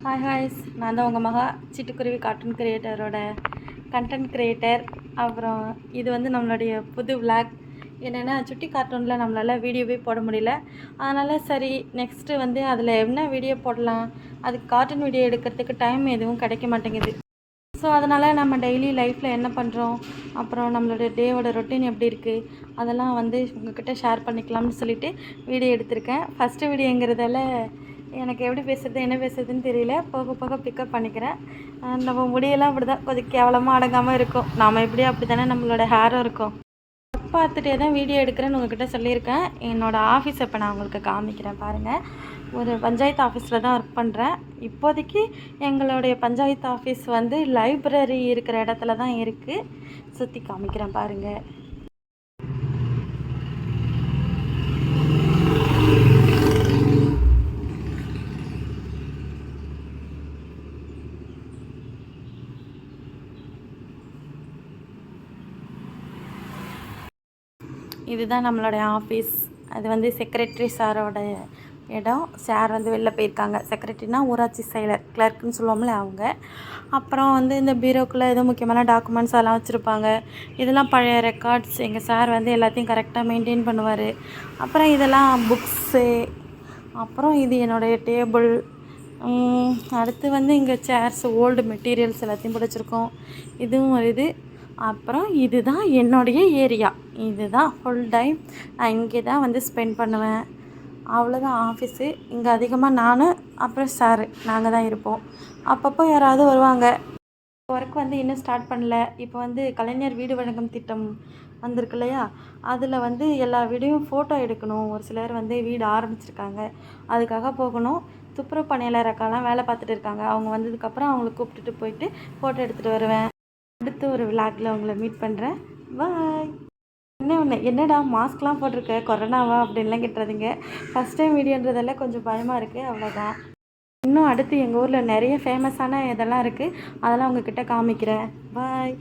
Hi ஹாய்ஸ் நான் தான் உங்கள் மகா சிட்டுக்குருவி கார்ட்டூன் கிரியேட்டரோட கண்டென்ட் கிரியேட்டர் அப்புறம் இது வந்து நம்மளுடைய புது விளாக் என்னென்னா சுட்டி கார்ட்டூனில் நம்மளால் வீடியோவே போட முடியல. அதனால் சரி நெக்ஸ்ட்டு வந்து அதில் என்ன வீடியோ போடலாம்? அதுக்கு கார்ட்டூன் வீடியோ எடுக்கிறதுக்கு டைம் எதுவும் கிடைக்க மாட்டேங்குது. ஸோ அதனால் நம்ம டெய்லி லைஃப்பில் என்ன பண்ணுறோம் அப்புறம் நம்மளோட டேவோட ரொட்டீன் எப்படி இருக்குது அதெல்லாம் வந்து உங்ககிட்ட ஷேர் பண்ணிக்கலாம்னு சொல்லிவிட்டு வீடியோ எடுத்திருக்கேன். ஃபஸ்ட்டு வீடியோங்கிறதால எனக்கு எப்படி பேசுகிறது என்ன பேசுறதுன்னு தெரியல. போக போக பிக்கப் பண்ணிக்கிறேன். நம்ம முடியெல்லாம் அப்படி தான் கொஞ்சம் கேவலமாக அடங்காமல் இருக்கும். நாம் எப்படி அப்படி தானே நம்மளோட ஹேரும் இருக்கும். ஒர்க் பார்த்துட்டே தான் வீடியோ எடுக்கிறேன்னு உங்ககிட்ட சொல்லியிருக்கேன். என்னோடய ஆஃபீஸ் இப்போ நான் உங்களுக்கு காமிக்கிறேன் பாருங்கள் ஒரு பஞ்சாயத்து ஆஃபீஸில் தான் ஒர்க் பண்ணுறேன் இப்போதைக்கு எங்களுடைய பஞ்சாயத்து ஆஃபீஸ் வந்து லைப்ரரி இருக்கிற இடத்துல தான் இருக்குது சுற்றி காமிக்கிறேன் பாருங்கள் இதுதான் நம்மளுடைய ஆஃபீஸ் அது வந்து செக்ரட்டரி சாரோட இடம். சார் வந்து வெளில போயிருக்காங்க. செக்ரட்டரினா ஊராட்சி செயலர் கிளர்க்குன்னு சொல்லுவோம்ல அவங்க. அப்புறம் வந்து இந்த பீரோக்குள்ளே எதுவும் முக்கியமான டாக்குமெண்ட்ஸ் அதெல்லாம் வச்சுருப்பாங்க. இதெல்லாம் பழைய ரெக்கார்ட்ஸ் எங்கள் சார் வந்து எல்லாத்தையும் கரெக்டாக மெயின்டைன் பண்ணுவார். அப்புறம் இதெல்லாம் புக்ஸு அப்புறம் இது என்னுடைய டேபிள் அடுத்து வந்து இங்கே சேர்ஸ் ஓல்டு மெட்டீரியல்ஸ் எல்லாத்தையும் பிடிச்சிருக்கோம். இதுவும் ஒரு இது. அப்புறம் இதுதான் என்னுடைய ஏரியா. இதுதான் ஃபுல் டைம் நான் இங்கே தான் வந்து ஸ்பெண்ட் பண்ணுவேன். அவ்வளோதான் ஆஃபீஸு இங்கே அதிகமாக நான் அப்புறம் சாரு நாங்கள் தான் இருப்போம். அப்பப்போ யாராவது வருவாங்க. ஒர்க் வந்து இன்னும் ஸ்டார்ட் பண்ணல. இப்போ வந்து கலைஞர் வீடு வழங்கும் திட்டம் வந்திருக்கு இல்லையா? அதில் வந்து எல்லா வீடையும் ஃபோட்டோ எடுக்கணும். ஒரு சிலர் வந்து வீடு ஆரம்பிச்சிருக்காங்க. அதுக்காக போகணும். துப்புரவு பணியாளர் அக்காலாம் வேலை பார்த்துட்டு இருக்காங்க. அவங்க வந்ததுக்கப்புறம் அவங்கள கூப்பிட்டுட்டு போயிட்டு ஃபோட்டோ எடுத்துகிட்டு வருவேன். அடுத்து ஒரு விளாக்கில் உங்களை மீட் பண்ணுறேன் பாய் என்ன ஒன்று என்னடா மாஸ்க்லாம் போட்டிருக்க? கொரோனாவா அப்படின்லாம் கேட்டுறதுங்க. ஃபஸ்ட் டைம் வீடியோன்றதெல்லாம் கொஞ்சம் பயமாக இருக்குது அவ்வளோதான் இன்னும் அடுத்து எங்கள் ஊரில் நிறைய ஃபேமஸான இதெல்லாம் இருக்குது அதெல்லாம் உங்ககிட்ட காமிக்கிறேன். பாய்